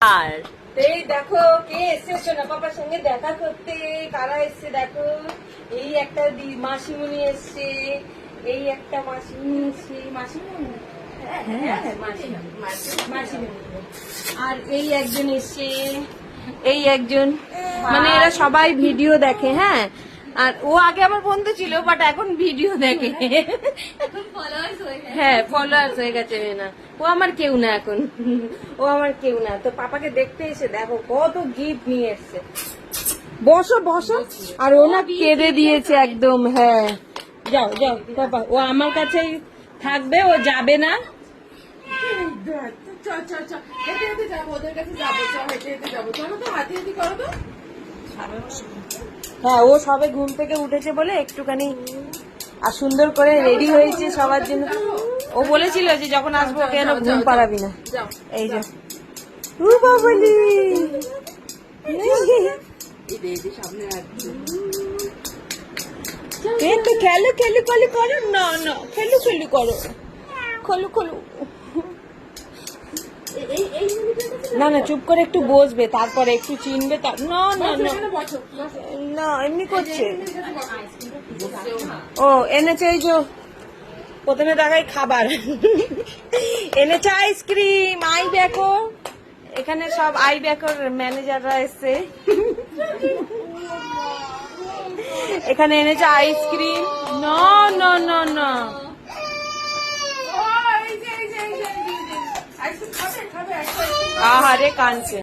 আর এই দেখো কে এসছে সোনা পাপার সঙ্গে দেখা করতে? কারা এসছে দেখো? এই একটা এসছে এই একটা এসছে। হ্যাঁ, হ্যাঁ। মাসিমণি। আর এই একজন এসছে। এই একজন। মানে এরা সবাই ভিডিও দেখে হ্যাঁ? আর ও আগে আমার বন্ধু ছিল বাট এখন ভিডিও দেখে। হ্যাঁ ফলোয়ার্স হয়ে গেছে না ও আমার কেউ না এখন। ও আমার কেউ না। তো পাপাকে দেখতে এসে দেখো কত গিফট নিয়ে এসছে। বসো বসো। আর ও না কেঁদে দিয়েছে। একদম হ্যাঁ। যাও যাও পাপা। ও আমার কাছেই থাকবে ও যাবে না। চ চ চ। হেঁটে হেঁটে যাব ওদের কাছে যাব। চ হেঁটে হেঁটে যাব। চলো তো হাতি হাতি করো তো। হ্যাঁ ও সবে ঘুম থেকে উঠেছে বলে একটুখানি আর সুন্দর করে রেডি হয়েছে সবার জন্য ও বলেছিল যে যখন আসব কেন ঘুম পাড়াবি না এই যে ও তো খেলু খেলু করো না না খেলু খেলু করো খলু খলু এই এই মিনিটের কাছে না না চুপ করে একটু বসবে তারপরে একটু চিনবে না না না। এমনি করছে। ও এনেছে এই যে প্রথমে দেখাই খাবার। এনেছে আইসক্রিম আই দেখো এখানে সব আই ব্যাকর ম্যানেজাররা এসছে। এখানে এনেছে আইসক্রিম। না না না না। আইসক্রিম খাবে খাবে हरे कान से